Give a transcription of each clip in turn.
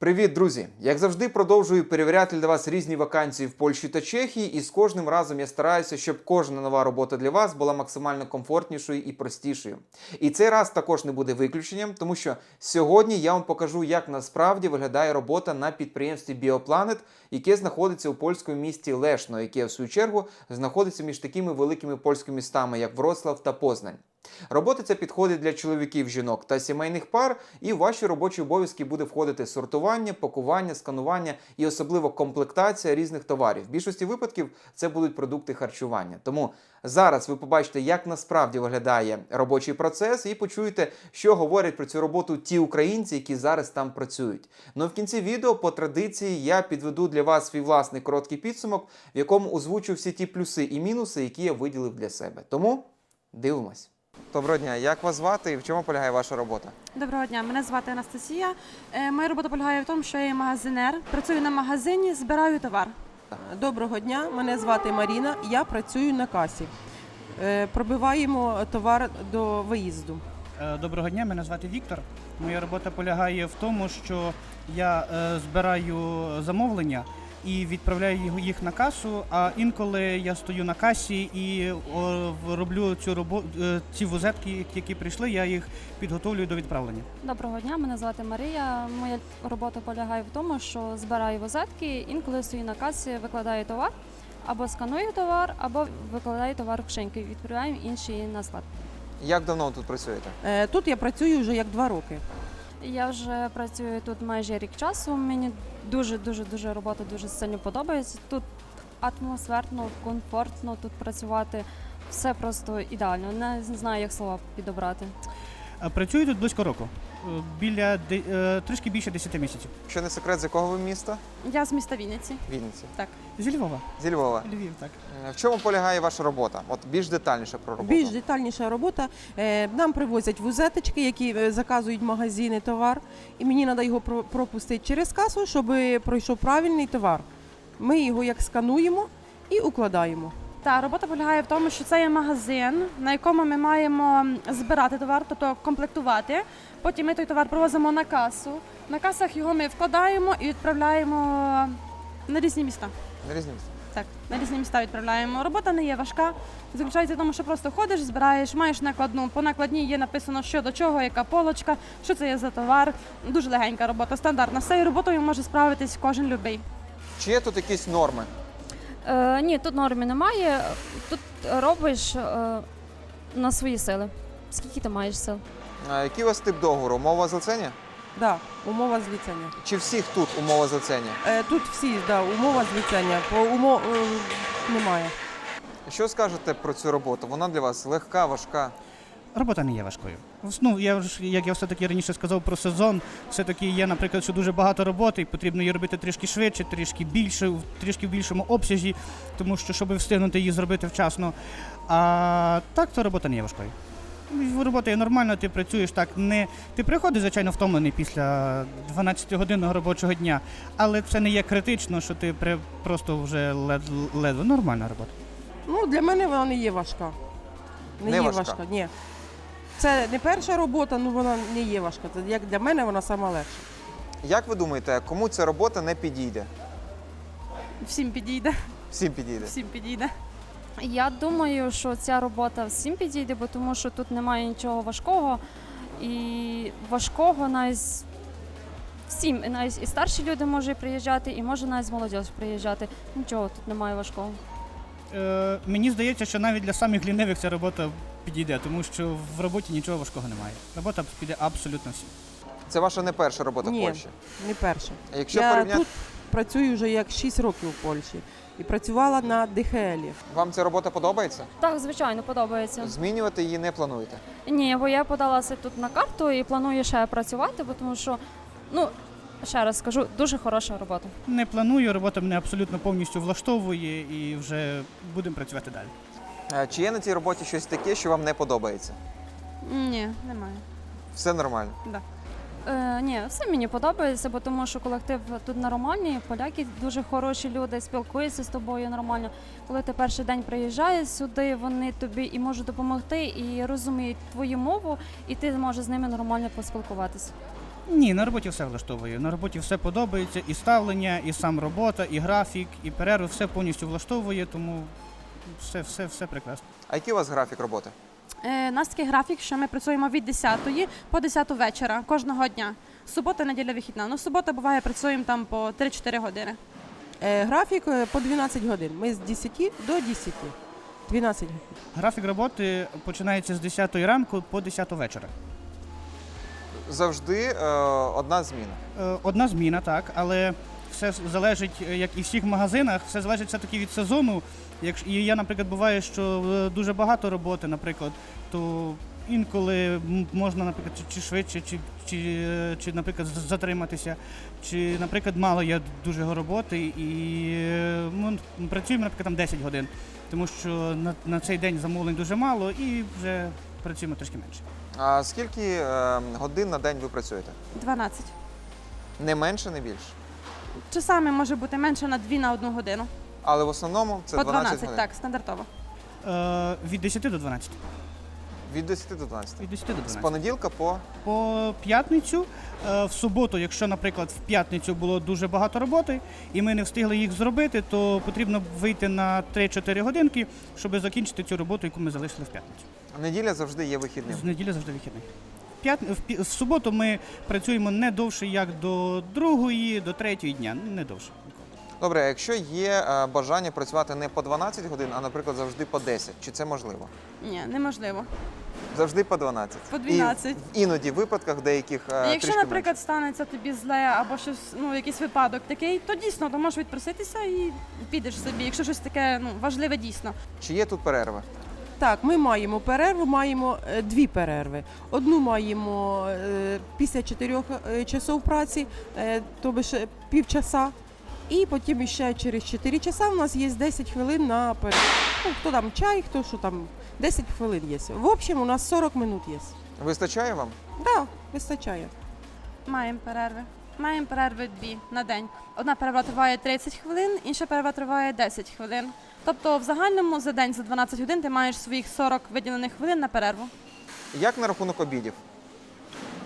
Привіт, друзі! Як завжди, продовжую перевіряти для вас різні вакансії в Польщі та Чехії, і з кожним разом я стараюся, щоб кожна нова робота для вас була максимально комфортнішою і простішою. І цей раз також не буде виключенням, тому що сьогодні я вам покажу, як насправді виглядає робота на підприємстві Біопланет, яке знаходиться у польському місті Лешно, яке в свою чергу знаходиться між такими великими польськими містами, як Вроцлав та Познань. Робота ця підходить для чоловіків, жінок та сімейних пар, і в ваші робочі обов'язки буде входити сортування, пакування, сканування і особливо комплектація різних товарів. В більшості випадків це будуть продукти харчування. Тому зараз ви побачите, як насправді виглядає робочий процес, і почуєте, що говорять про цю роботу ті українці, які зараз там працюють. Ну в кінці відео, по традиції, я підведу для вас свій власний короткий підсумок, в якому озвучу всі ті плюси і мінуси, які я виділив для себе. Тому дивимось. Доброго дня, як вас звати і в чому полягає ваша робота? Доброго дня, мене звати Анастасія. Е, Моя робота полягає в тому, що я є магазинер, працюю на магазині, збираю товар. Доброго дня, мене звати Маріна. Я працюю на касі. Е, Пробиваємо товар до виїзду. Е, Доброго дня, мене звати Віктор. Моя робота полягає в тому, що я збираю замовлення і відправляю їх- їх на касу. А інколи я стою на касі і о, роблю цю робо- е, ці вузетки, які прийшли, я їх підготовлюю до відправлення. Доброго дня, мене звати Марія. Моя робота полягає в тому, що збираю возетки, інколи стою на касі, викладаю товар, або сканую товар, або викладаю товар в кишеньки, відправляю інший на склад. Як давно ви тут працюєте? Е, Тут я працюю вже як два роки. Я вже працюю тут майже рік часу. Мені дуже дуже дуже робота дуже сильно подобається. Тут атмосферно, комфортно тут працювати. Все просто ідеально. Не знаю, як слова підобрати. Працюю тут близько року, біля де- е, трішки більше 10 місяців. Якщо не секрет, з якого ви міста? Я з міста Вінниці. Вінниці. Зі Львова. Зі Львова. Львів, так. Е, В чому полягає ваша робота? От більш детальніше про роботу. Більш детальніша робота. Е, Нам привозять вузеточки, які е, заказують магазини товар, і мені треба його про- пропустити через касу, щоб пройшов правильний товар. Ми його як скануємо і укладаємо. Та робота полягає в тому, що це є магазин, на якому ми маємо збирати товар, тобто комплектувати. Потім ми той товар привозимо на касу. На касах його ми вкладаємо і відправляємо на різні міста. На різні місця. Так, на різні міста відправляємо. Робота не є важка. Заключається в тому, що просто ходиш, збираєш, маєш накладну. По накладній є написано, що до чого, яка полочка, що це є за товар. Дуже легенька робота, стандартна. З цією роботою може справитись кожен любий. Чи є тут якісь норми? Е, ні, тут норми немає. Тут робиш е, на свої сили. Скільки ти маєш сил? А який у вас тип договору? Умова злицення? Да, умова зліцяння. Чи всіх тут умова злицення? Е, Тут всі да, умова зліцяння. по умов е, немає. Що скажете про цю роботу? Вона для вас легка, важка? Робота не є важкою. Ну, я ж, як я все-таки раніше сказав про сезон, все-таки є, наприклад, що дуже багато роботи, і потрібно її робити трішки швидше, трішки більше, в трішки в більшому обсязі, тому що, щоб встигнути її зробити вчасно. А так, то робота не є важкою. Робота є нормальна, ти працюєш так. Не... Ти приходиш, звичайно, втомлений після 12-годинного робочого дня, але це не є критично, що ти при... просто вже лед... ледве нормальна робота. Ну, для мене вона не є важка. Не, Не є важка? важка. Ні. Це не перша робота, ну вона не є важка. Це як для мене вона сама легша. Як ви думаєте, кому ця робота не підійде? Всім підійде. Всім підійде. Всім підійде. Я думаю, що ця робота всім підійде, бо тому що тут немає нічого важкого. І важкого навіть всім, і навіть і старші люди можуть приїжджати, і може навіть молодь приїжджати. Нічого тут немає важкого. Е, мені здається, що навіть для самих лінивих ця робота підійде, тому що в роботі нічого важкого немає. Робота піде абсолютно всім. Це ваша не перша робота Ні. в Польщі. Не перша. А якщо Я порівняти, тут працюю вже як 6 років у Польщі і працювала на ДХЛ. вам ця робота подобається? Так, звичайно, подобається. Змінювати її не плануєте? Ні, бо я подалася тут на карту і планую ще працювати, бо тому що, ну, ще раз скажу, дуже хороша робота. Не планую, робота мене абсолютно повністю влаштовує і вже будемо працювати далі. Е, Чи є на цій роботі щось таке, що вам не подобається? Ні, немає. Все нормально. Е, ні, все мені подобається, бо тому що колектив тут нормальний, поляки дуже хороші люди, спілкуються з тобою нормально. Коли ти перший день приїжджаєш сюди, вони тобі і можуть допомогти, і розуміють твою мову, і ти можеш з ними нормально поспілкуватися. Ні, на роботі все влаштовує. На роботі все подобається, і ставлення, і сам робота, і графік, і перерви, все повністю влаштовує, тому все, все, все прекрасно. А який у вас графік роботи? Е, У нас такий графік, що ми працюємо від 10 по 10 вечора кожного дня. Субота, неділя, вихідна. Ну, субота буває, працюємо там по 3-4 години. Е, графік е, по 12 годин. Ми з 10 до 10. 12 годин. Графік роботи починається з 10 ранку по 10 вечора. Завжди е, одна зміна. Е, Одна зміна, так, але все залежить, е, як і в всіх магазинах, все залежить все-таки від сезону. Якщо і я, наприклад, буває, що е, дуже багато роботи, наприклад, то інколи можна, наприклад, чи, швидше, чи, чи, е, чи, наприклад, затриматися, чи, наприклад, мало є дуже роботи, і е, ми працюємо, наприклад, там 10 годин, тому що на, на цей день замовлень дуже мало і вже працюємо трошки менше. А скільки е, годин на день ви працюєте? 12. Не менше, не більше. Часами може бути менше на 2 на 1 годину. Але в основному це по 12, 12, годин. так, стандартово. Е, від 10 до 12. Від 10 до 12. Від 10 до З 12. понеділка по По п'ятницю, е, в суботу, якщо, наприклад, в п'ятницю було дуже багато роботи, і ми не встигли їх зробити, то потрібно вийти на 3-4 годинки, щоб закінчити цю роботу, яку ми залишили в п'ятницю. неділя завжди є вихідним. З неділі завжди вихідний. В, п'ят... в, пі- в суботу ми працюємо не довше, як до другої, до третьої дня. Ну, Не довше. Добре, а якщо є е, бажання працювати не по 12 годин, а, наприклад, завжди по 10, чи це можливо? Ні, неможливо. Завжди по 12. По 12. І в випадках деяких е, Якщо, трішки наприклад, станеться тобі зле або щось, ну якийсь випадок такий, то дійсно то можеш відпроситися і підеш собі, якщо щось таке ну важливе дійсно. менше. Чи є тут перерви? Так, ми маємо перерву, маємо е, дві перерви. Одну маємо е, після 4 часов праці, е, тобто ж півчаса. І потім ще через 4 часа у нас є 10 хвилин на перерву. Ну, хто там чай, хто що там, 10 хвилин є. В общем, у нас 40 минут є. Вистачає вам? Так, вистачає. Маємо перерви. Маємо перерви дві на день. Одна перерва триває 30 хвилин, інша перерва триває 10 хвилин. Тобто, в загальному за день за 12 годин ти маєш своїх 40 виділених хвилин на перерву. Як на рахунок обідів?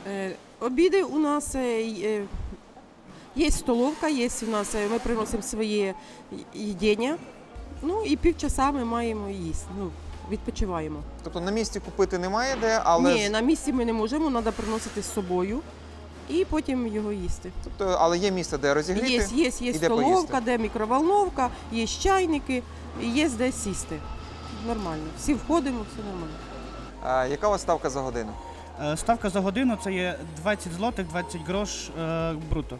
Е, Обіди у нас е, е, є столовка, є у нас, е, ми приносимо своє їдення. Ну і півчаса ми маємо їсти. Ну, відпочиваємо. Тобто на місці купити немає де, але Ні, на місці ми не можемо, треба приносити з собою і потім його їсти. тобто, але є місце, де розігріти. Є, є, є і де столовка, поїсти. де мікроволновка, є чайники, є де сісти. Нормально. Всі входимо, все нормально. А, яка у вас ставка за годину? Е, Ставка за годину це є 20 злотих, 20 грош е, бруто.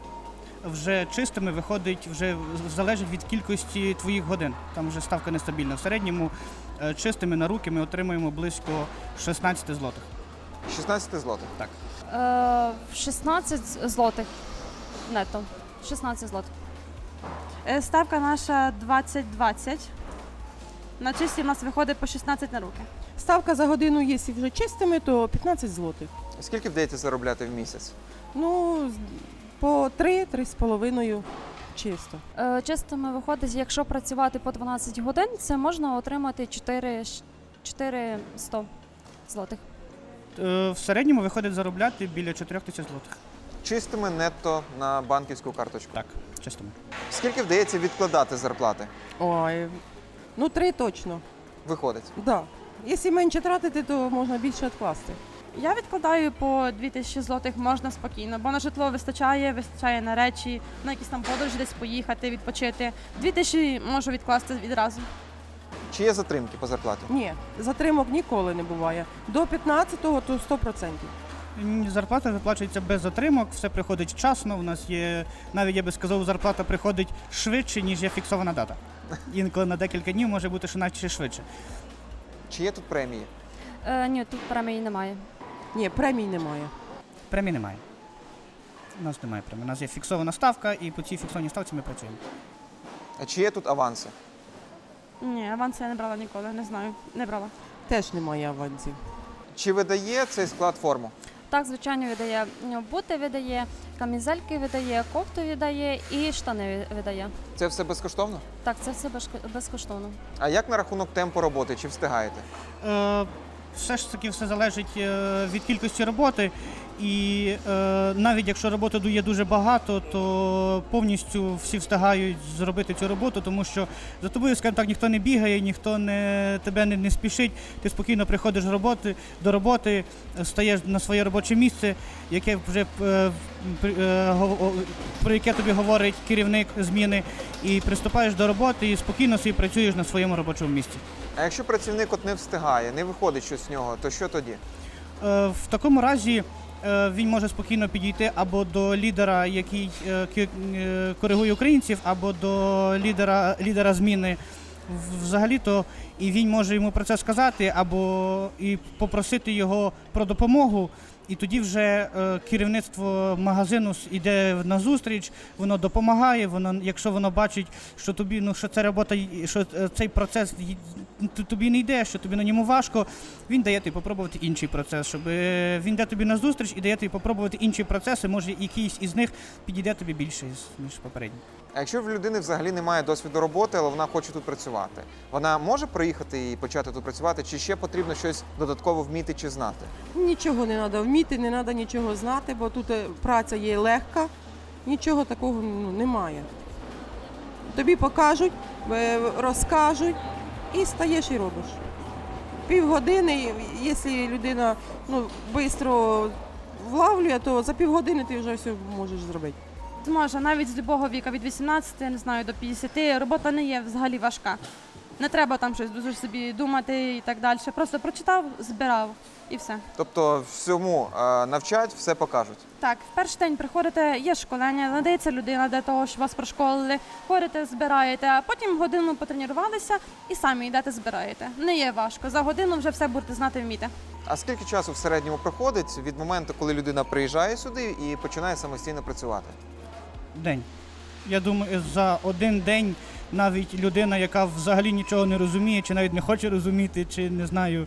Вже чистими виходить, вже залежить від кількості твоїх годин. Там вже ставка нестабільна. В середньому е, чистими на руки ми отримуємо близько 16 злотих. 16 злотих. Так. Е, 16 злотих нето. 16 злотих. Е, Ставка наша 20-20. На чисті в нас виходить по 16 на руки. Ставка за годину, якщо вже чистими, то 15 злотих. Скільки вдається заробляти в місяць? Ну, по 3-3,5 чисто. Е, Чистими виходить, якщо працювати по 12 годин, це можна отримати 4, 400 злотих. Е, В середньому виходить заробляти біля 4 тисяч злотих. Чистими нетто на банківську карточку. Так, чистими. Скільки вдається відкладати зарплати? Ой, ну три точно. Виходить. Да. Якщо менше тратити, то можна більше відкласти. Я відкладаю по 2000 злотих можна спокійно, бо на житло вистачає, вистачає на речі, на якісь там подорожі десь поїхати, відпочити. 2000 можу відкласти відразу. Чи є затримки по зарплаті? Ні, затримок ніколи не буває. До 15-го то 100%. М, Зарплата виплачується без затримок, все приходить вчасно. У нас є, навіть я би сказав, зарплата приходить швидше, ніж є фіксована дата. Інколи на декілька днів може бути що навіть ще швидше. Чи є тут премії? Е, ні, тут премії немає. Ні, премій немає. Премії немає. У нас немає премії. У нас є фіксована ставка, і по цій фіксованій ставці ми працюємо. А Чи є тут аванси? Ні, аванс я не брала ніколи, не знаю, не брала. Теж немає авансів. Чи видає цей склад форму? Так, звичайно, видає бути видає, камізельки видає, кофту видає і штани видає. Це все безкоштовно? Так, це все безко- безкоштовно. А як на рахунок темпу роботи? Чи встигаєте? Е, все ж таки все залежить е, від кількості роботи. І е, навіть якщо роботи є дуже багато, то повністю всі встигають зробити цю роботу, тому що за тобою, скажімо так, ніхто не бігає, ніхто не, тебе не, не спішить. Ти спокійно приходиш роботи, до роботи, стаєш на своє робоче місце, яке вже е, е, про яке тобі говорить керівник зміни, і приступаєш до роботи і спокійно собі працюєш на своєму робочому місці. А якщо працівник от не встигає, не виходить щось з нього, то що тоді? Е, В такому разі він може спокійно підійти або до лідера, який е, е, коригує українців, або до лідера, лідера зміни взагалі-то, і він може йому про це сказати, або і попросити його про допомогу. І тоді вже е, керівництво магазину йде на зустріч, воно допомагає. Воно, якщо воно бачить, що тобі ну що ця робота, що е, цей процес тобі не йде, що тобі на ньому важко, він дає тобі попробувати інший процес, щоб е, він йде тобі на зустріч і дає тобі попробувати інші процеси. Може, якийсь із них підійде тобі більше ніж попередній. А якщо в людини взагалі немає досвіду роботи, але вона хоче тут працювати, вона може приїхати і почати тут працювати, чи ще потрібно щось додатково вміти чи знати? Нічого не треба вміти, не треба нічого знати, бо тут е, праця є легка, нічого такого ну, немає. Тобі покажуть, е, розкажуть і стаєш і робиш. Півгодини, якщо людина ну, швидко влавлює, то за півгодини ти вже все можеш зробити. Зможе навіть з будь-якого віка, від 18, не знаю, до 50, робота не є взагалі важка. Не треба там щось дуже собі думати і так далі. Просто прочитав, збирав і все. Тобто всьому е, навчать, все покажуть. Так, в перший день приходите, є школення, надається людина для того, щоб вас прошколили, ходите, збираєте, а потім годину потренувалися і самі йдете збираєте. Не є важко. За годину вже все будете знати вміти. А скільки часу в середньому проходить від моменту, коли людина приїжджає сюди і починає самостійно працювати? День. Я думаю, за один день навіть людина, яка взагалі нічого не розуміє, чи навіть не хоче розуміти, чи не знаю,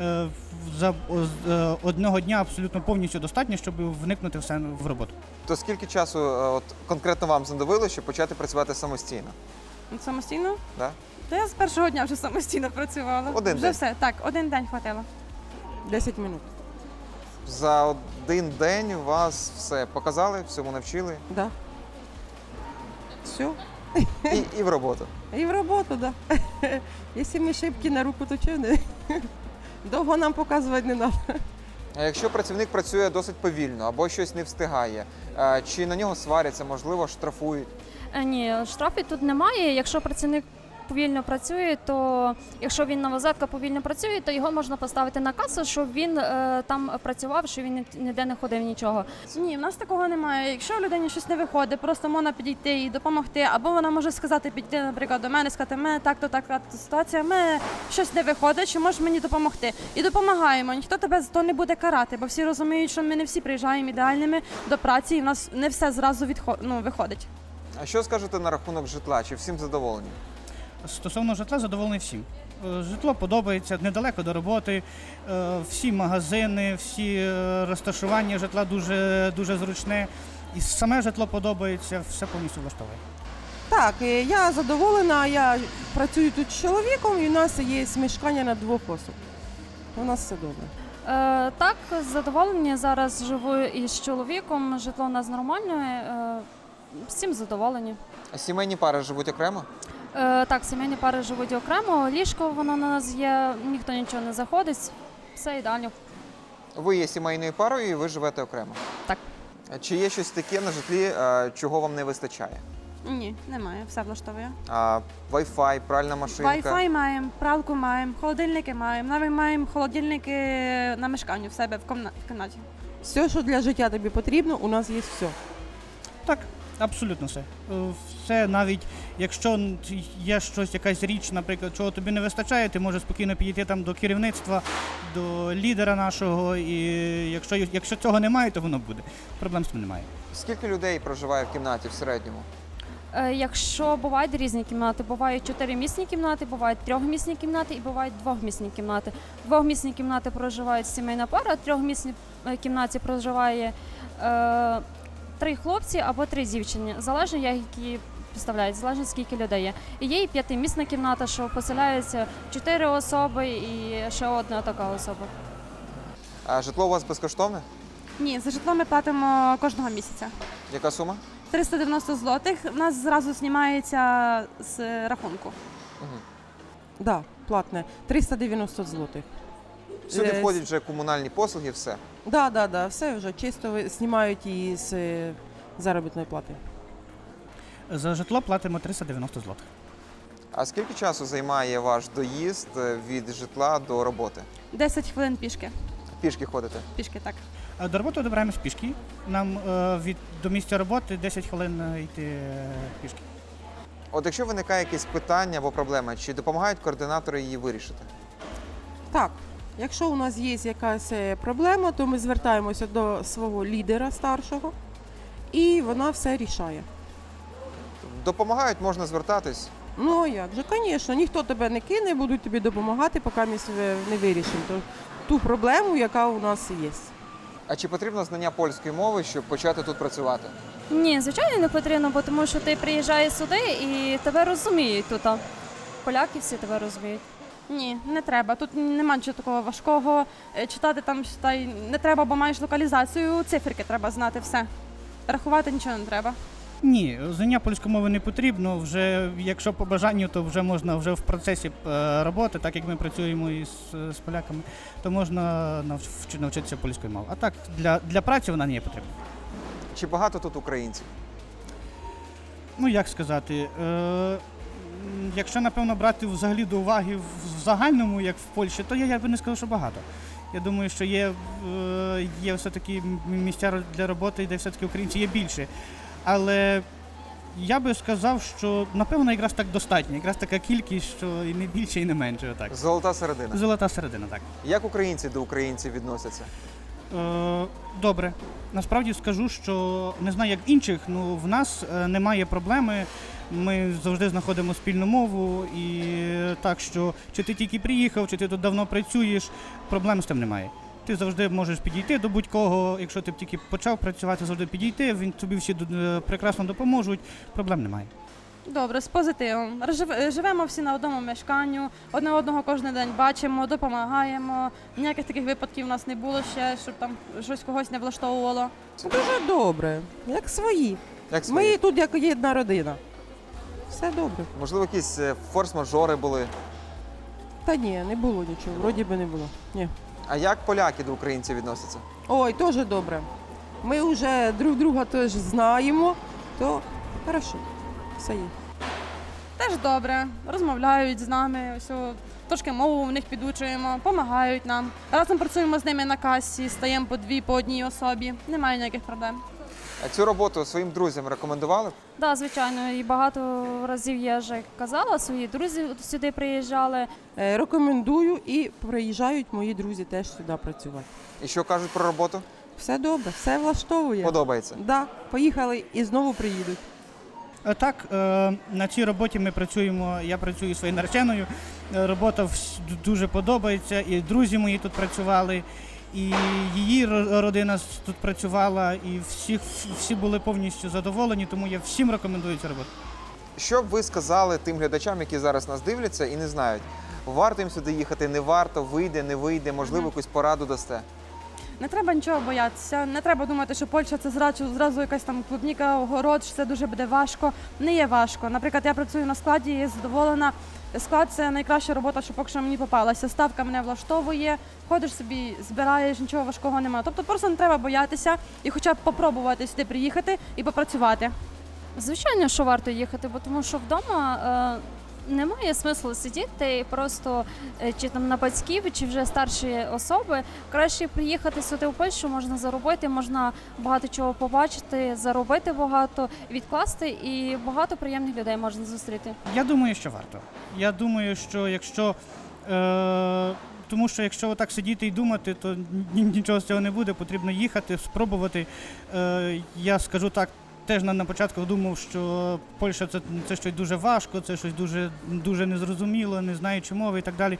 е, за е, одного дня абсолютно повністю достатньо, щоб вникнути все в роботу. То скільки часу е, от, конкретно вам знадобилося, щоб почати працювати самостійно? Самостійно? Да? Та я з першого дня вже самостійно працювала. Один вже день? все. Так, один день хватило. 10 минут. За один день вас все показали, всьому навчили Да. Все. і, і в роботу. І в роботу, так. Да. Якщо ми шибки на руку, то чого не? Довго нам показувати не треба. А якщо працівник працює досить повільно або щось не встигає, чи на нього сваряться, можливо, штрафують? Е, Ні, штрафів тут немає. Якщо працівник повільно працює, то якщо він на новозадка повільно працює, то його можна поставити на касу, щоб він е, там працював, щоб він ні- ніде не ходив нічого. Ні, в нас такого немає. Якщо людині щось не виходить, просто можна підійти і допомогти. Або вона може сказати, підійти, наприклад, до мене, сказати, мене так-то така ситуація, мене щось не виходить, чи можеш мені допомогти. І допомагаємо. Ніхто тебе за то не буде карати, бо всі розуміють, що ми не всі приїжджаємо ідеальними до праці, і в нас не все зразу відхо... ну, виходить. А що скажете на рахунок житла? Чи всім задоволені? Стосовно житла, задоволений всім. Е, Житло подобається недалеко до роботи, е, всі магазини, всі е, розташування житла дуже, дуже зручне. І саме житло подобається, все повністю влаштовує. Так, я задоволена, я працюю тут з чоловіком, і у нас є мешкання на двох осіб. У нас все добре. Е, так, задоволені. Зараз живу із чоловіком, житло у нас нормальне. Е, всім задоволені. А сімейні пари живуть окремо? Е, так, сімейні пари живуть окремо, ліжко воно на нас є, ніхто нічого не заходить, все ідеально. Ви є сімейною парою і ви живете окремо. Так. Чи є щось таке на житлі, е, чого вам не вистачає? Ні, немає, все влаштовує. А, Wi-Fi, пральна машинка. Wi-Fi маємо, пралку маємо, холодильники маємо. Навіть маємо холодильники на мешканні в себе в комна- в кімнаті. Все, що для життя тобі потрібно, у нас є все. Так, абсолютно все. Е, Все, навіть якщо є щось, якась річ, наприклад, чого тобі не вистачає, ти можеш спокійно підійти там до керівництва, до лідера нашого, і якщо, якщо цього немає, то воно буде. Проблем з цим немає. Скільки людей проживає в кімнаті в середньому? Е, якщо бувають різні кімнати, бувають чотиримісні кімнати, бувають трьохмісні кімнати і бувають двохмісні кімнати. Двохмісні кімнати проживають сімейна пара, в трьохмісній е, кімнаті проживає три хлопці або три дівчини. Залежно, як які представляють, залежно скільки людей є. І є і п'ятимісна кімната, що поселяється чотири особи і ще одна така особа. А житло у вас безкоштовне? Ні, за житло ми платимо кожного місяця. Яка сума? 390 злотих. У нас зразу знімається з рахунку. Да, платне 390 злотих. Сюди Е, входять вже комунальні послуги, все. Да, да, да, все вже чисто ви- знімають із е, заробітної плати. За житло платимо 390 злотих. А скільки часу займає ваш доїзд е, від житла до роботи? 10 хвилин пішки. Пішки ходите? Пішки так. А До роботи добираємось пішки. Нам е, від до місця роботи 10 хвилин е, йти е, пішки. От якщо виникає якесь питання або проблема, чи допомагають координатори її вирішити? Так, якщо у нас є якась е, проблема, то ми звертаємося до свого лідера старшого, і вона все рішає. Допомагають, можна звертатись. Ну а як же, звісно, ніхто тебе не кине, будуть тобі допомагати, поки ми не вирішимо ту, ту проблему, яка у нас є. А чи потрібно знання польської мови, щоб почати тут працювати? Ні, звичайно, не потрібно, бо тому що ти приїжджаєш сюди і тебе розуміють тут. Поляки всі тебе розуміють. Ні, не треба. Тут нема нічого такого важкого. Е, Читати там читай, не треба, бо маєш локалізацію. Циферки треба знати все. Рахувати нічого не треба. Ні, знання польської мови не потрібно. Вже якщо по бажанню, то вже можна вже в процесі е, роботи, так як ми працюємо із з поляками, то можна навч- навчитися польської мови. А так для, для праці вона не є потрібна. Чи багато тут українців? Ну як сказати, е, якщо напевно брати взагалі до уваги в загальному, як в Польщі, то я, я би не сказав, що багато. Я думаю, що є, е, є все-таки місця для роботи, де все-таки українці є більше. Але я би сказав, що напевно якраз так достатньо, якраз така кількість, що і не більше, і не менше. Отак. Золота середина. Золота середина, так. Як українці до українців відносяться? Е, добре. Насправді скажу, що не знаю, як інших, ну в нас е, немає проблеми. Ми завжди знаходимо спільну мову, і так що чи ти тільки приїхав, чи ти тут давно працюєш, проблем з тим немає. Ти завжди можеш підійти до будь-кого, якщо ти б тільки почав працювати, завжди підійти, він тобі всі е, прекрасно допоможуть, проблем немає. Добре, з позитивом. Живемо всі на одному мешканню, одне одного кожен день бачимо, допомагаємо. Ніяких таких випадків у нас не було ще, щоб там щось когось не влаштовувало. Дуже добре, як свої. Як свої? Ми тут як єдна родина. Все добре. Можливо, якісь е, форс-мажори були. Та ні, не було нічого, вроді би не було. Ні. А як поляки до українців відносяться? Ой, теж добре. Ми вже друг друга теж знаємо, то хорошо, все є. Теж добре, розмовляють з нами, ось, трошки мову в них підучуємо, допомагають нам. Разом працюємо з ними на касі, стаємо по дві, по одній особі. Немає ніяких проблем. А цю роботу своїм друзям рекомендували? Так, да, звичайно, і багато разів я вже казала, свої друзі сюди приїжджали. Е, Рекомендую і приїжджають мої друзі теж сюди працювати. І що кажуть про роботу? Все добре, все влаштовує. Подобається. Да, поїхали і знову приїдуть. Е, Так, е, на цій роботі ми працюємо. Я працюю своєю нареченою. Е, Робота дуже подобається, і друзі мої тут працювали, і її родина тут працювала, і всі, всі були повністю задоволені, тому я всім рекомендую цю роботу. Що б ви сказали тим глядачам, які зараз нас дивляться і не знають, варто їм сюди їхати, не варто, вийде, не вийде, можливо, якусь пораду дасте. Не треба нічого боятися, не треба думати, що Польща це зразу, зразу якась там клубніка, огород, що це дуже буде важко. Не є важко. Наприклад, я працюю на складі, я задоволена. Склад це найкраща робота, що поки що мені попалася. Ставка мене влаштовує, ходиш собі, збираєш, нічого важкого немає. Тобто просто не треба боятися і хоча б попробувати сюди приїхати і попрацювати. Звичайно, що варто їхати, бо тому що вдома е, немає смислу сидіти просто е, чи там на батьків, чи вже старші особи. Краще приїхати сюди в Польщу, можна заробити, можна багато чого побачити, заробити багато, відкласти, і багато приємних людей можна зустріти. Я думаю, що варто. Я думаю, що якщо. Е, тому що якщо отак сидіти і думати, то нічого з цього не буде. Потрібно їхати, спробувати. Е, я скажу так, теж на, на початку думав, що Польща це, це щось дуже важко, це щось дуже, дуже незрозуміло, не знаючи мови і так далі.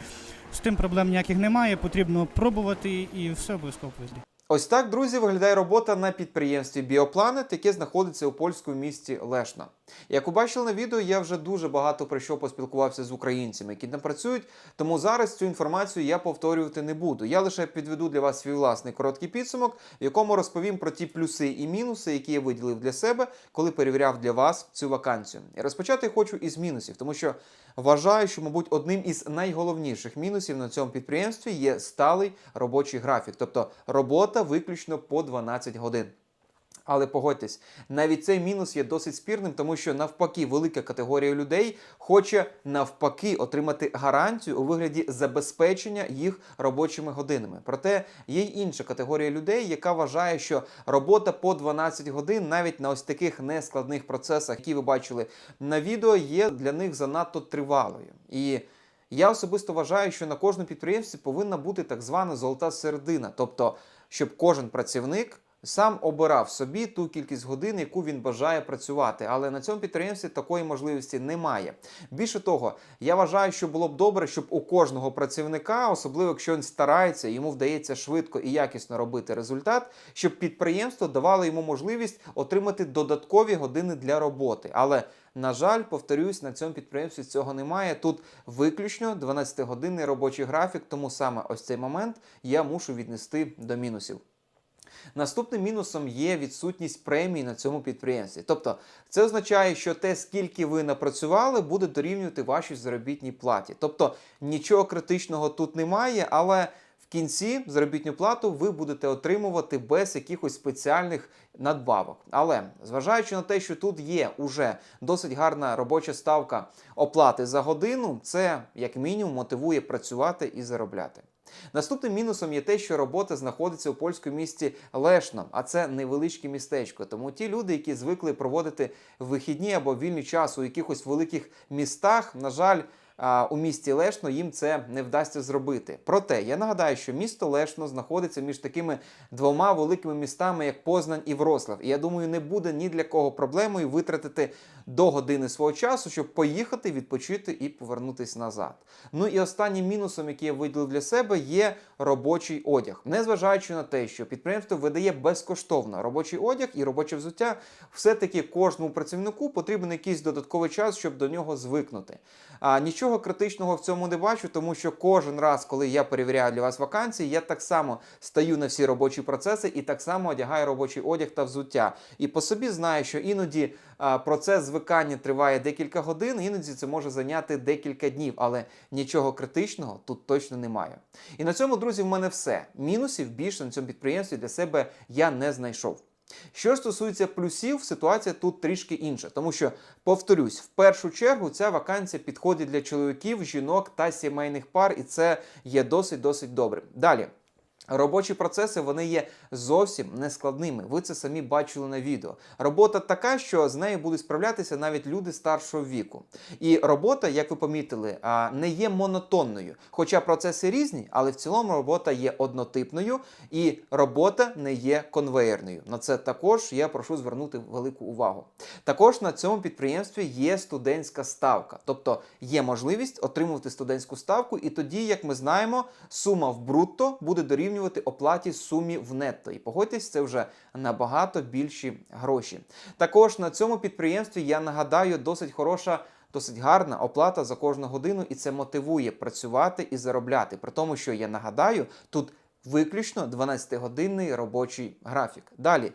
З тим проблем ніяких немає. Потрібно пробувати і все обов'язково вийде. Ось так, друзі, виглядає робота на підприємстві Біопланет, яке знаходиться у польському місті Лешна. Як ви бачили на відео, я вже дуже багато про що поспілкувався з українцями, які там працюють, тому зараз цю інформацію я повторювати не буду. Я лише підведу для вас свій власний короткий підсумок, в якому розповім про ті плюси і мінуси, які я виділив для себе, коли перевіряв для вас цю вакансію. І розпочати хочу із мінусів, тому що вважаю, що, мабуть, одним із найголовніших мінусів на цьому підприємстві є сталий робочий графік, тобто робота виключно по 12 годин. Але погодьтесь, навіть цей мінус є досить спірним, тому що навпаки, велика категорія людей хоче навпаки отримати гарантію у вигляді забезпечення їх робочими годинами. Проте є й інша категорія людей, яка вважає, що робота по 12 годин, навіть на ось таких нескладних процесах, які ви бачили на відео, є для них занадто тривалою. І я особисто вважаю, що на кожному підприємстві повинна бути так звана золота середина, тобто, щоб кожен працівник сам обирав собі ту кількість годин, яку він бажає працювати. Але на цьому підприємстві такої можливості немає. Більше того, я вважаю, що було б добре, щоб у кожного працівника, особливо якщо він старається, йому вдається швидко і якісно робити результат, щоб підприємство давало йому можливість отримати додаткові години для роботи. Але на жаль, повторюсь, на цьому підприємстві цього немає. Тут виключно 12-годинний робочий графік, тому саме ось цей момент я мушу віднести до мінусів. Наступним мінусом є відсутність премії на цьому підприємстві. Тобто, це означає, що те, скільки ви напрацювали, буде дорівнювати вашій заробітній платі. Тобто нічого критичного тут немає, але в кінці заробітну плату ви будете отримувати без якихось спеціальних надбавок. Але зважаючи на те, що тут є уже досить гарна робоча ставка оплати за годину, це як мінімум мотивує працювати і заробляти. Наступним мінусом є те, що робота знаходиться у польському місті Лешном, а це невеличке містечко. Тому ті люди, які звикли проводити вихідні або вільний час у якихось великих містах, на жаль. У місті Лешно їм це не вдасться зробити. Проте я нагадаю, що місто Лешно знаходиться між такими двома великими містами, як Познань і Врослав. І я думаю, не буде ні для кого проблемою витратити до години свого часу, щоб поїхати, відпочити і повернутися назад. Ну і останнім мінусом, який я виділив для себе, є робочий одяг. Незважаючи на те, що підприємство видає безкоштовно робочий одяг і робоче взуття, все-таки кожному працівнику потрібен якийсь додатковий час, щоб до нього звикнути. А нічого критичного в цьому не бачу, тому що кожен раз, коли я перевіряю для вас вакансії, я так само стаю на всі робочі процеси і так само одягаю робочий одяг та взуття. І по собі знаю, що іноді а, процес звикання триває декілька годин, іноді це може зайняти декілька днів, але нічого критичного тут точно немає. І на цьому, друзі, в мене все. Мінусів більше на цьому підприємстві для себе я не знайшов. Що стосується плюсів, ситуація тут трішки інша, тому що, повторюсь, в першу чергу ця вакансія підходить для чоловіків, жінок та сімейних пар, і це є досить досить добре. Далі. Робочі процеси вони є зовсім нескладними. Ви це самі бачили на відео. Робота така, що з нею будуть справлятися навіть люди старшого віку. І робота, як ви помітили, не є монотонною. Хоча процеси різні, але в цілому робота є однотипною і робота не є конвеєрною. На це також я прошу звернути велику увагу. Також на цьому підприємстві є студентська ставка, тобто є можливість отримувати студентську ставку, і тоді, як ми знаємо, сума в брутто буде дорівнювати оплаті сумі в нетто. І погодьтесь, це вже набагато більші гроші. Також на цьому підприємстві я нагадаю досить хороша. Досить гарна оплата за кожну годину, і це мотивує працювати і заробляти. При тому, що я нагадаю, тут виключно 12-годинний робочий графік. Далі.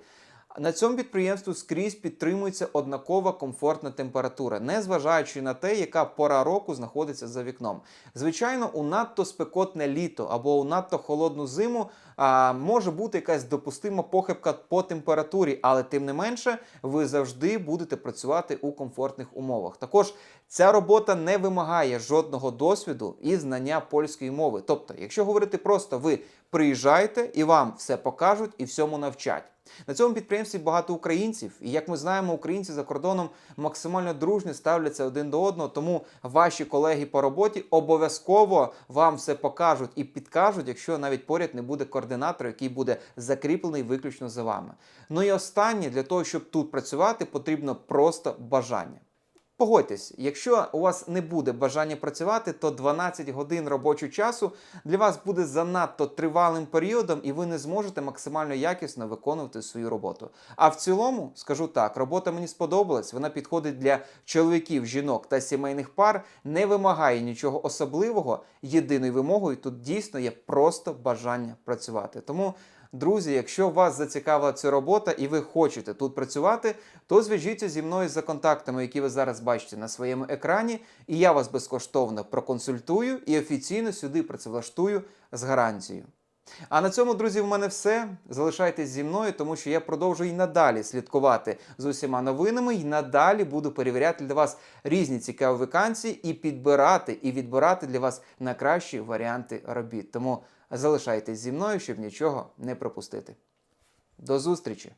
На цьому підприємстві скрізь підтримується однакова комфортна температура, незважаючи на те, яка пора року знаходиться за вікном. Звичайно, у надто спекотне літо або у надто холодну зиму а, може бути якась допустима похибка по температурі, але тим не менше ви завжди будете працювати у комфортних умовах. Також ця робота не вимагає жодного досвіду і знання польської мови. Тобто, якщо говорити просто, ви приїжджаєте і вам все покажуть і всьому навчать. На цьому підприємстві багато українців, і як ми знаємо, українці за кордоном максимально дружньо ставляться один до одного. Тому ваші колеги по роботі обов'язково вам все покажуть і підкажуть, якщо навіть поряд не буде координатора, який буде закріплений виключно за вами. Ну і останнє для того, щоб тут працювати, потрібно просто бажання. Погодьтесь, якщо у вас не буде бажання працювати, то 12 годин робочого часу для вас буде занадто тривалим періодом, і ви не зможете максимально якісно виконувати свою роботу. А в цілому скажу так: робота мені сподобалась. Вона підходить для чоловіків, жінок та сімейних пар, не вимагає нічого особливого. Єдиною вимогою тут дійсно є просто бажання працювати. Тому. Друзі, якщо вас зацікавила ця робота і ви хочете тут працювати, то зв'яжіться зі мною за контактами, які ви зараз бачите на своєму екрані, і я вас безкоштовно проконсультую і офіційно сюди працевлаштую з гарантією. А на цьому, друзі, в мене все. Залишайтесь зі мною, тому що я продовжую і надалі слідкувати з усіма новинами і надалі буду перевіряти для вас різні цікаві вакансії і підбирати і відбирати для вас найкращі варіанти робіт. Тому залишайтесь зі мною, щоб нічого не пропустити. До зустрічі!